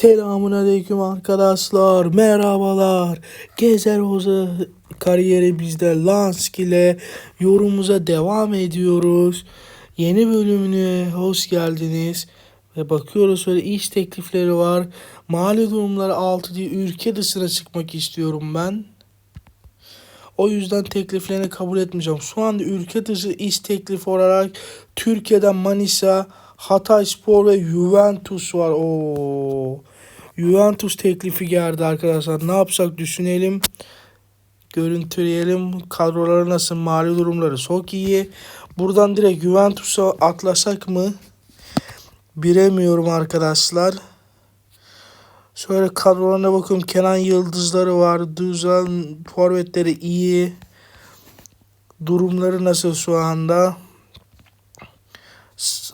Selamun aleyküm arkadaşlar. Merhabalar. Gezer Hoca kariyeri bizde Lansk ile yorumumuza devam ediyoruz. Yeni bölümüne hoş geldiniz. Ve bakıyoruz öyle iş teklifleri var. Mali durumları altı diye ülke dışına çıkmak istiyorum ben. O yüzden tekliflerini kabul etmeyeceğim. Şu anda ülke dışı iş teklifi olarak Türkiye'den Manisa, Hatay Spor ve Juventus var. Oo. Juventus teklifi geldi arkadaşlar. Ne yapsak düşünelim. Görüntüleyelim. Kadroları nasıl? Mali durumları çok iyi. Buradan direkt Juventus'a atlasak mı? Bilemiyorum arkadaşlar. Şöyle kadrolarına bakıyorum. Kenan Yıldızları var. Düzen forvetleri iyi. Durumları nasıl şu anda?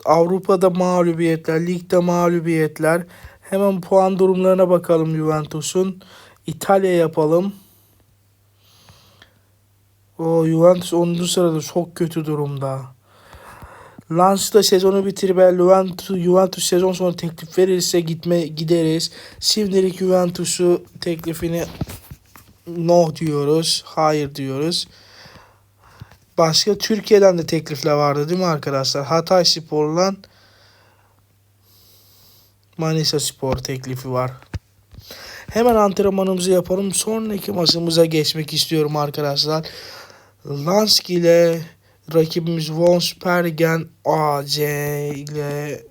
Avrupa'da mağlubiyetler, ligde mağlubiyetler. Hemen puan durumlarına bakalım Juventus'un. İtalya yapalım. O Juventus 10. sırada çok kötü durumda. Lens'ta sezonu bitirip Juventus, Juventus sezon sonu teklif verirse gitme gideriz. Şimdilik Juventus'u teklifini no diyoruz. Hayır diyoruz. Başka Türkiye'den de teklifler vardı değil mi arkadaşlar? Hatay Spor'dan Manisa Spor teklifi var. Hemen antrenmanımızı yapalım. Sonraki maçımıza geçmek istiyorum arkadaşlar. Lansk ile rakibimiz Wolfsbergen AC ile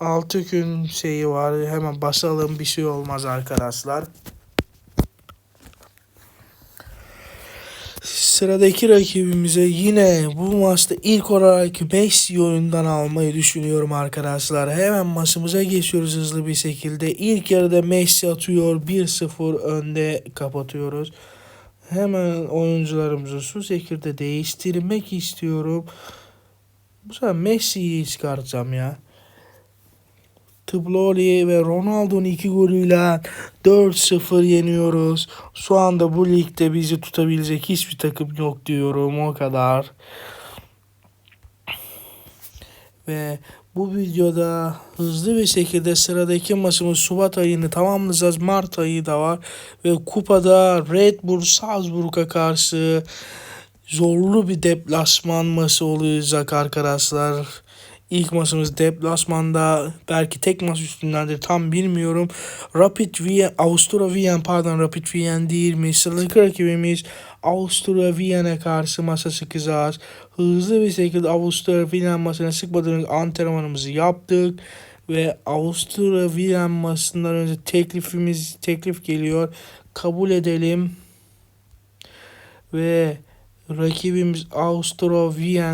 6 gün şeyi var. Hemen basalım bir şey olmaz arkadaşlar. Sıradaki rakibimize yine bu maçta ilk olarak Messi oyundan almayı düşünüyorum arkadaşlar. Hemen maçımıza geçiyoruz hızlı bir şekilde. İlk yarıda Messi atıyor 1-0 önde kapatıyoruz. Hemen oyuncularımızı şu şekilde değiştirmek istiyorum. Bu sefer Messi'yi çıkartacağım ya. Tıbloli ve Ronaldo'nun iki golüyle 4-0 yeniyoruz. Şu anda bu ligde bizi tutabilecek hiçbir takım yok diyorum o kadar. Ve bu videoda hızlı bir şekilde sıradaki maçımız Şubat ayını tamamlayacağız. Mart ayı da var. Ve kupada Red Bull Salzburg'a karşı zorlu bir deplasman maçı olacak arkadaşlar. İlk maçımız deplasmanda belki tek maç üstündendir tam bilmiyorum. Rapid Wien, Avusturya Wien pardon Rapid Wien değil mi? Sıradaki rakibimiz Avusturya Wien'e karşı maça çıkacağız. Hızlı bir şekilde Avusturya Wien maçına çıkmadan antrenmanımızı yaptık. Ve Avusturya Wien maçından önce teklifimiz teklif geliyor. Kabul edelim. Ve Rakibimiz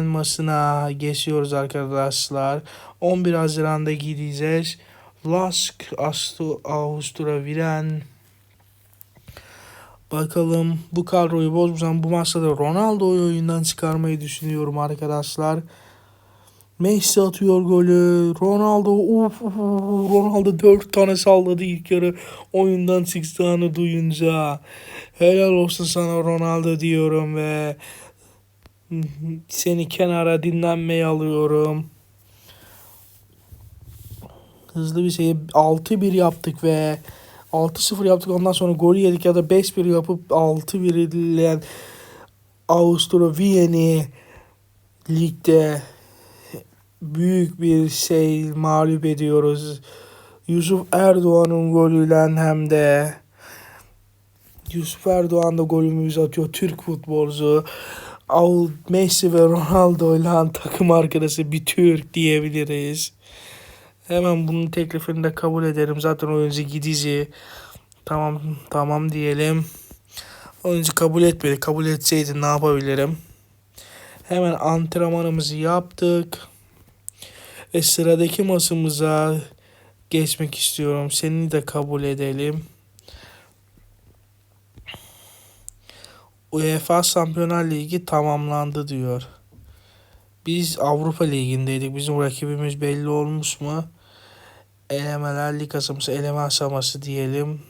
maçına geçiyoruz arkadaşlar. 11 Haziran'da gideceğiz. Lask Wien. Bakalım bu kadroyu bozmasam bu maçta da Ronaldo'yu oyundan çıkarmayı düşünüyorum arkadaşlar. Messi atıyor golü. Ronaldo uf, uf, Ronaldo 4 tane salladı ilk yarı oyundan çıktığını duyunca. Helal olsun sana Ronaldo diyorum ve seni kenara dinlenmeye alıyorum. Hızlı bir şey 6-1 yaptık ve 6-0 yaptık ondan sonra golü yedik ya da 5-1 yapıp 6-1 edilen Avusturya Viyen'i ligde büyük bir şey mağlup ediyoruz. Yusuf Erdoğan'ın golüyle hem de Yusuf Erdoğan da golümüzü atıyor. Türk futbolcu. Al Messi ve Ronaldo ile takım arkadaşı bir Türk diyebiliriz. Hemen bunun teklifini de kabul ederim. Zaten oyuncu gidici. Tamam tamam diyelim. Oyuncu kabul etmedi. Kabul etseydi ne yapabilirim? Hemen antrenmanımızı yaptık. Ve sıradaki maçımıza geçmek istiyorum. Seni de kabul edelim. UEFA Şampiyonlar Ligi tamamlandı diyor. Biz Avrupa Ligi'ndeydik. Bizim rakibimiz belli olmuş mu? Elemeler lig eleme aşaması diyelim.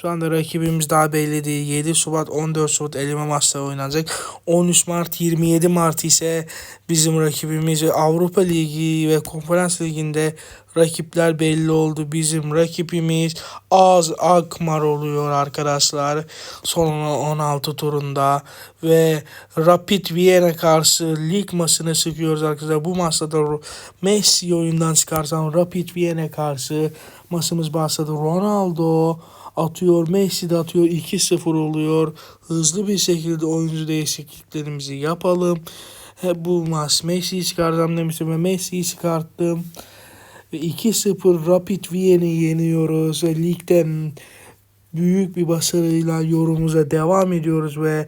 Şu anda rakibimiz daha belli değil. 7 Şubat 14 Şubat eleme maçları oynanacak. 13 Mart 27 Mart ise bizim rakibimiz Avrupa Ligi ve Konferans Ligi'nde rakipler belli oldu. Bizim rakibimiz Az Akmar oluyor arkadaşlar. Son 16 turunda ve Rapid Viyana karşı lig maçını sıkıyoruz arkadaşlar. Bu maçta da Messi oyundan çıkarsan Rapid Viyana karşı maçımız başladı. Ronaldo atıyor. Messi de atıyor. 2-0 oluyor. Hızlı bir şekilde oyuncu değişikliklerimizi yapalım. He, bu maç Messi'yi çıkaracağım demiştim ve Messi'yi çıkarttım. Ve 2-0 Rapid Viyana'yı yeniyoruz. Ve ligden büyük bir başarıyla yorumumuza devam ediyoruz ve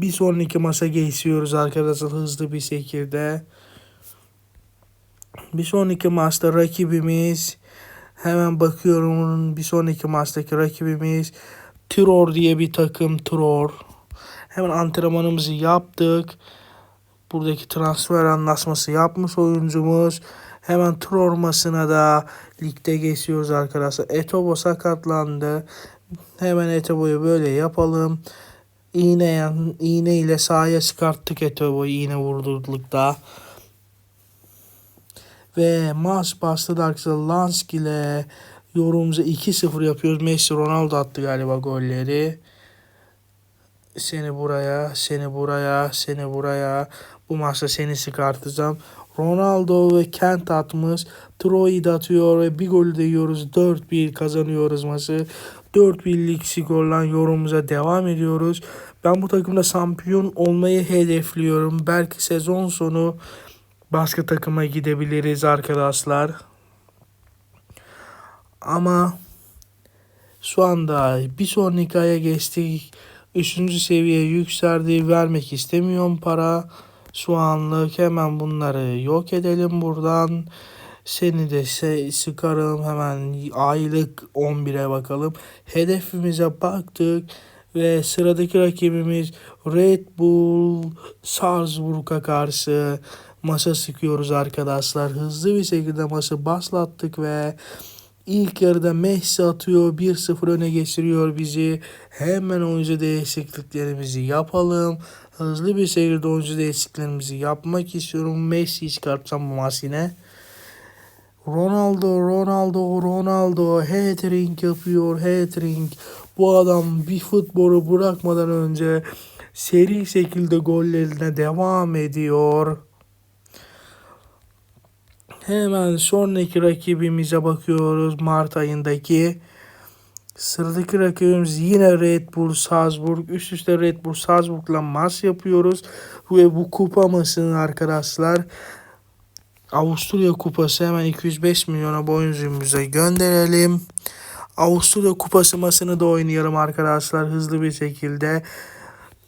bir sonraki maça geçiyoruz arkadaşlar hızlı bir şekilde. Bir sonraki maçta rakibimiz hemen bakıyorum onun bir sonraki maçtaki rakibimiz Tiror diye bir takım Tiror. Hemen antrenmanımızı yaptık. Buradaki transfer anlaşması yapmış oyuncumuz. Hemen Tiror maçına da ligde geçiyoruz arkadaşlar. Etobo sakatlandı. Hemen Etobo'yu böyle yapalım. İğne, iğne ile sahaya çıkarttık Etobo'yu iğne vurdurduk da. Ve maç başladı arkadaşlar. Lansk ile yorumumuza 2-0 yapıyoruz. Messi Ronaldo attı galiba golleri. Seni buraya, seni buraya, seni buraya. Bu maçta seni çıkartacağım. Ronaldo ve Kent atmış. Troy da atıyor ve bir gol de yiyoruz. 4-1 kazanıyoruz maçı. 4-1'lik skorla yorumumuza devam ediyoruz. Ben bu takımda şampiyon olmayı hedefliyorum. Belki sezon sonu başka takıma gidebiliriz arkadaşlar. Ama şu anda bir sonraki aya geçtik. Üçüncü seviyeye yükseldi. Vermek istemiyorum para. Şu anlık hemen bunları yok edelim buradan. Seni de şey hemen aylık 11'e bakalım. Hedefimize baktık ve sıradaki rakibimiz Red Bull Salzburg'a karşı masa sıkıyoruz arkadaşlar. Hızlı bir şekilde maçı başlattık ve ilk yarıda Messi atıyor 1-0 öne geçiriyor bizi. Hemen oyuncu değişikliklerimizi yapalım. Hızlı bir şekilde oyuncu değişikliklerimizi yapmak istiyorum. Messi'yi çıkartsam bu maç yine. Ronaldo, Ronaldo, Ronaldo hat-trick yapıyor, hat-trick. Bu adam bir futbolu bırakmadan önce seri şekilde gollerine devam ediyor. Hemen sonraki rakibimize bakıyoruz Mart ayındaki. Sıradaki rakibimiz yine Red Bull Salzburg. Üst üste Red Bull Salzburg'la maç yapıyoruz. Ve bu kupa maçını arkadaşlar Avusturya kupası hemen 205 milyona bu oyuncumuza gönderelim. Avusturya kupası maçını da oynayalım arkadaşlar hızlı bir şekilde.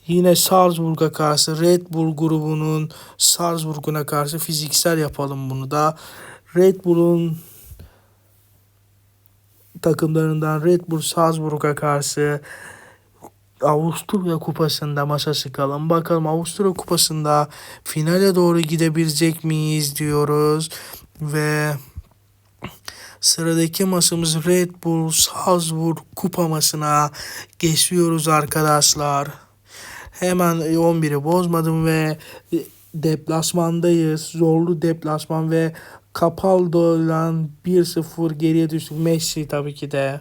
Yine Salzburg'a karşı Red Bull grubunun Salzburg'una karşı fiziksel yapalım bunu da. Red Bull'un takımlarından Red Bull Salzburg'a karşı Avusturya Kupası'nda maça çıkalım. Bakalım Avusturya Kupası'nda finale doğru gidebilecek miyiz diyoruz. Ve sıradaki maçımız Red Bull Salzburg Kupa maçına geçiyoruz arkadaşlar. Hemen 11'i bozmadım ve deplasmandayız. Zorlu deplasman ve Capaldo'dan 1-0 geriye düştük. Messi tabii ki de.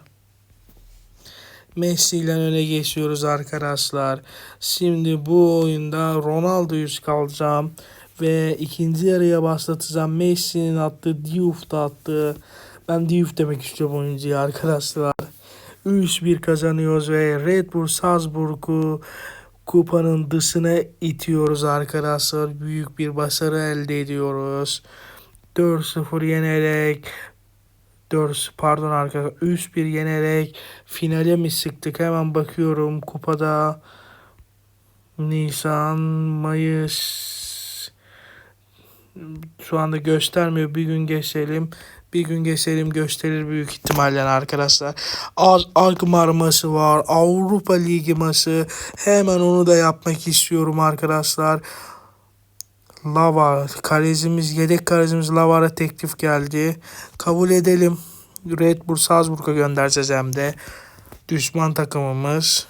Messi ile öne geçiyoruz arkadaşlar. Şimdi bu oyunda Ronaldo'yu kalacağım. Ve ikinci yarıya başlatacağım. Messi'nin attığı, Diouf da attı. Ben Diouf demek istiyorum oyuncuya arkadaşlar. 3-1 kazanıyoruz ve Red Bull Salzburg'u kupanın dışına itiyoruz arkadaşlar. Büyük bir başarı elde ediyoruz. 4-0 yenerek 4 pardon arkadaşlar 3-1 yenerek finale mi sıktık? Hemen bakıyorum kupada. Nisan Mayıs. Şu anda göstermiyor. Bir gün geçelim bir gün geçelim gösterir büyük ihtimalle arkadaşlar. Alkmaar maçı var. Avrupa Ligi maçı. Hemen onu da yapmak istiyorum arkadaşlar. Lava kalecimiz yedek kalecimiz Lava'ya teklif geldi. Kabul edelim. Red Bull Salzburg'a göndereceğiz hem de. düşman takımımız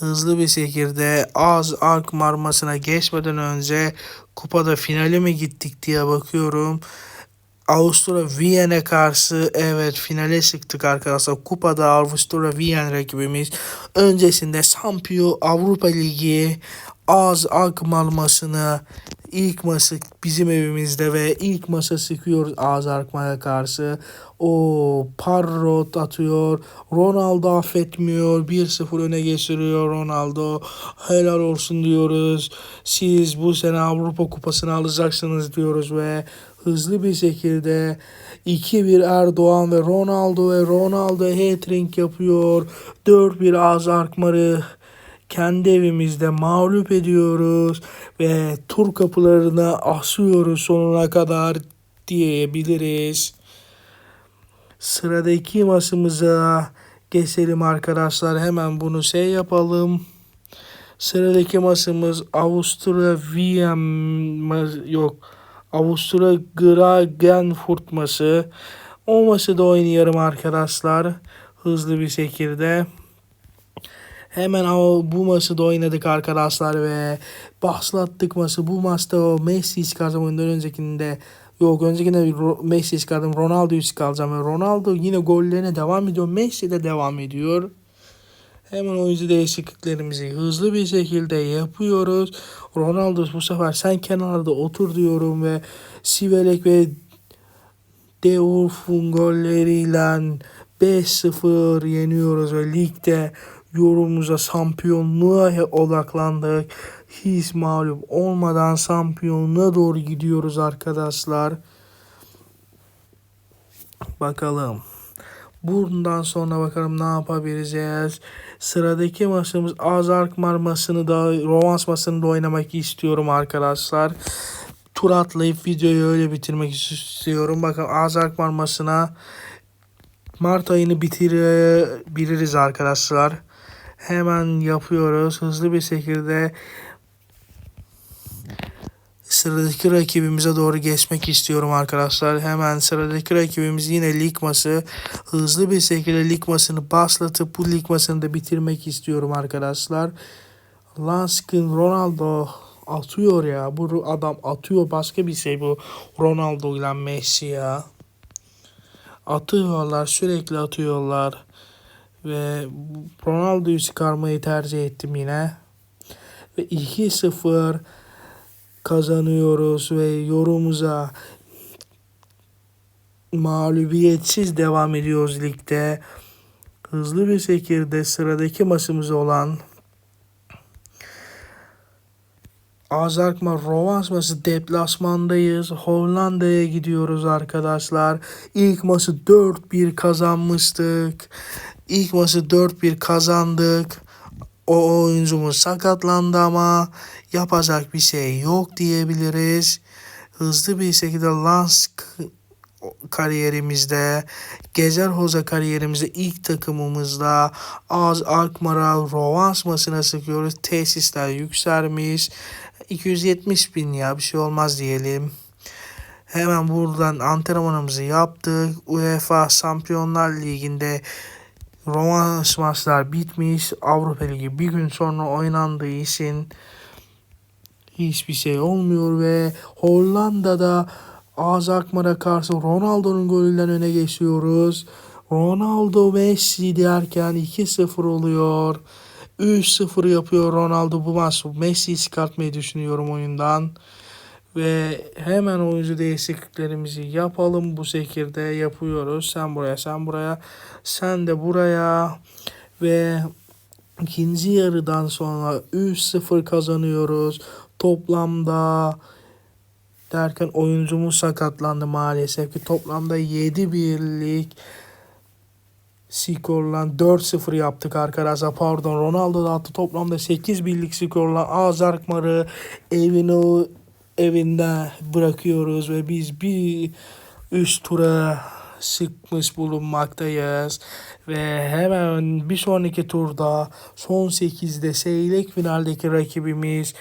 hızlı bir şekilde az ark marmasına geçmeden önce kupada finale mi gittik diye bakıyorum. Avusturya Viyen'e karşı evet finale çıktık arkadaşlar. Kupada Avusturya Viyen rakibimiz. Öncesinde Sampio Avrupa Ligi az marmasını ilk maçı bizim evimizde ve ilk maça sıkıyoruz az Arkma'ya karşı. O Parrot atıyor. Ronaldo affetmiyor. 1-0 öne geçiriyor Ronaldo. Helal olsun diyoruz. Siz bu sene Avrupa Kupası'nı alacaksınız diyoruz ve hızlı bir şekilde 2-1 Erdoğan ve Ronaldo ve Ronaldo hat-trick yapıyor. 4-1 Az Arkmar'ı kendi evimizde mağlup ediyoruz ve tur kapılarına asıyoruz sonuna kadar diyebiliriz. Sıradaki maçımıza geçelim arkadaşlar. Hemen bunu şey yapalım. Sıradaki maçımız Avusturya Wien yok. Avusturya Klagenfurt maçı. O maçı da oynayalım arkadaşlar. Hızlı bir şekilde. Hemen o, bu maçı da oynadık arkadaşlar ve başlattık maçı. Bu maçta o Messi çıkaracağım ondan öncekinde. Yok öncekinde Messi çıkardım. Ronaldo'yu çıkaracağım. Ve Ronaldo yine gollerine devam ediyor. Messi de devam ediyor. Hemen oyuncu değişikliklerimizi hızlı bir şekilde yapıyoruz. Ronaldo bu sefer sen kenarda otur diyorum ve Sivelek ve Deulf'un golleriyle 5-0 yeniyoruz ve ligde yorumumuza şampiyonluğa odaklandık. Hiç mağlup olmadan şampiyonluğa doğru gidiyoruz arkadaşlar. Bakalım. Bundan sonra bakalım ne yapabileceğiz. Sıradaki maçımız Azarkmar maçını da Rovans maçını da oynamak istiyorum arkadaşlar. Tur atlayıp videoyu öyle bitirmek istiyorum. Bakın Azarkmar maçına Mart ayını bitirebiliriz arkadaşlar. Hemen yapıyoruz. Hızlı bir şekilde sıradaki rakibimize doğru geçmek istiyorum arkadaşlar. Hemen sıradaki rakibimiz yine lig. Hızlı bir şekilde lig maçını başlatıp bu lig da bitirmek istiyorum arkadaşlar. Lanskin Ronaldo atıyor ya. Bu adam atıyor. Başka bir şey bu Ronaldo ile Messi ya. Atıyorlar. Sürekli atıyorlar. Ve Ronaldo'yu çıkarmayı tercih ettim yine. Ve 2-0 kazanıyoruz ve yorumuza mağlubiyetsiz devam ediyoruz ligde. Hızlı bir şekilde sıradaki maçımız olan Azarkma Rovans maçı deplasmandayız. Hollanda'ya gidiyoruz arkadaşlar. İlk maçı 4-1 kazanmıştık. İlk maçı 4-1 kazandık. O oyuncumuz sakatlandı ama yapacak bir şey yok diyebiliriz. Hızlı bir şekilde Lans kariyerimizde, Gezer Hoca kariyerimizde ilk takımımızda Az Alkmaar'a Rovans maçına sıkıyoruz. Tesisler yükselmiş. 270 bin ya bir şey olmaz diyelim. Hemen buradan antrenmanımızı yaptık. UEFA Şampiyonlar Ligi'nde Roma maçlar bitmiş. Avrupa Ligi bir gün sonra oynandığı için hiçbir şey olmuyor ve Hollanda'da Az Akmar'a karşı Ronaldo'nun golünden öne geçiyoruz. Ronaldo Messi derken 2-0 oluyor. 3-0 yapıyor Ronaldo bu maç. Messi'yi çıkartmayı düşünüyorum oyundan. Ve hemen oyuncu değişikliklerimizi yapalım. Bu şekilde yapıyoruz. Sen buraya, sen buraya, sen de buraya. Ve ikinci yarıdan sonra 3-0 kazanıyoruz. Toplamda derken oyuncumuz sakatlandı maalesef ki toplamda 7 birlik skorla 4-0 yaptık arkadaşlar. Pardon Ronaldo da attı toplamda 8 birlik skorla Azarkmar'ı evine evinde bırakıyoruz ve biz bir üst tura sıkmış bulunmaktayız. Ve hemen bir sonraki turda son 8'de seyrek finaldeki rakibimiz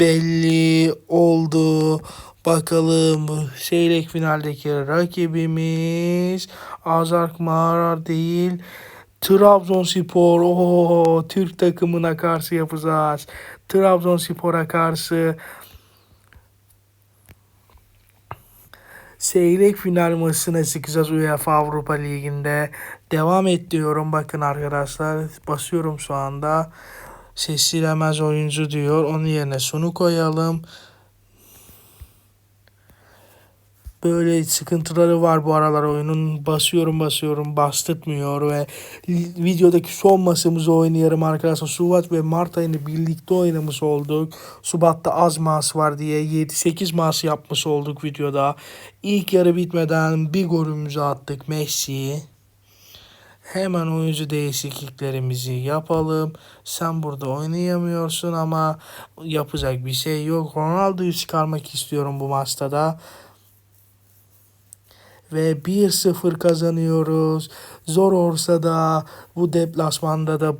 belli oldu. Bakalım bu çeyrek finaldeki rakibimiz Azarkmar değil. Trabzonspor. Oo, Türk takımına karşı yapacağız. Trabzonspor'a karşı Çeyrek final maçına çıkacağız UEFA Avrupa Ligi'nde. Devam et diyorum bakın arkadaşlar. Basıyorum şu anda. Seçilemez oyuncu diyor. Onun yerine şunu koyalım. Böyle sıkıntıları var bu aralar oyunun. Basıyorum basıyorum bastırmıyor ve videodaki son maçımızı oynayalım arkadaşlar. Şubat ve Mart ayını birlikte oynamış olduk. Şubat'ta az maç var diye 7-8 maç yapmış olduk videoda. İlk yarı bitmeden bir golümüzü attık Messi. Hemen oyuncu değişikliklerimizi yapalım. Sen burada oynayamıyorsun ama yapacak bir şey yok. Ronaldo'yu çıkarmak istiyorum bu maçta da ve 1-0 kazanıyoruz. Zor olsa da bu deplasmanda da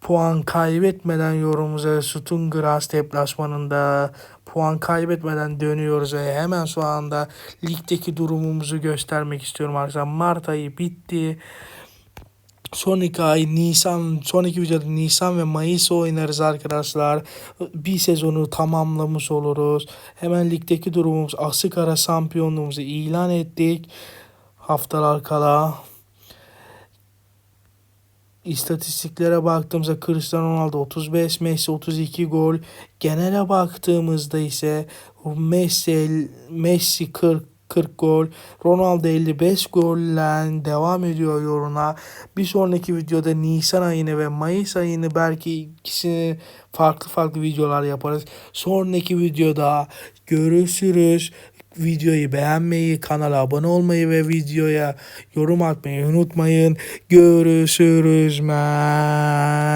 puan kaybetmeden yorumumuza Stungras deplasmanında puan kaybetmeden dönüyoruz ve hemen şu anda ligdeki durumumuzu göstermek istiyorum arkadaşlar. Mart ayı bitti. Son iki ay Nisan, son iki videoda Nisan ve Mayıs oynarız arkadaşlar. Bir sezonu tamamlamış oluruz. Hemen ligdeki durumumuz Asıkara şampiyonluğumuzu ilan ettik. Haftalar kala. İstatistiklere baktığımızda Cristiano Ronaldo 35, Messi 32 gol. Genele baktığımızda ise Messi, Messi 40 40 gol. Ronaldo 55 golle devam ediyor yoluna. Bir sonraki videoda Nisan ayını ve Mayıs ayını belki ikisini farklı farklı videolar yaparız. Sonraki videoda görüşürüz. Videoyu beğenmeyi, kanala abone olmayı ve videoya yorum atmayı unutmayın. Görüşürüz men.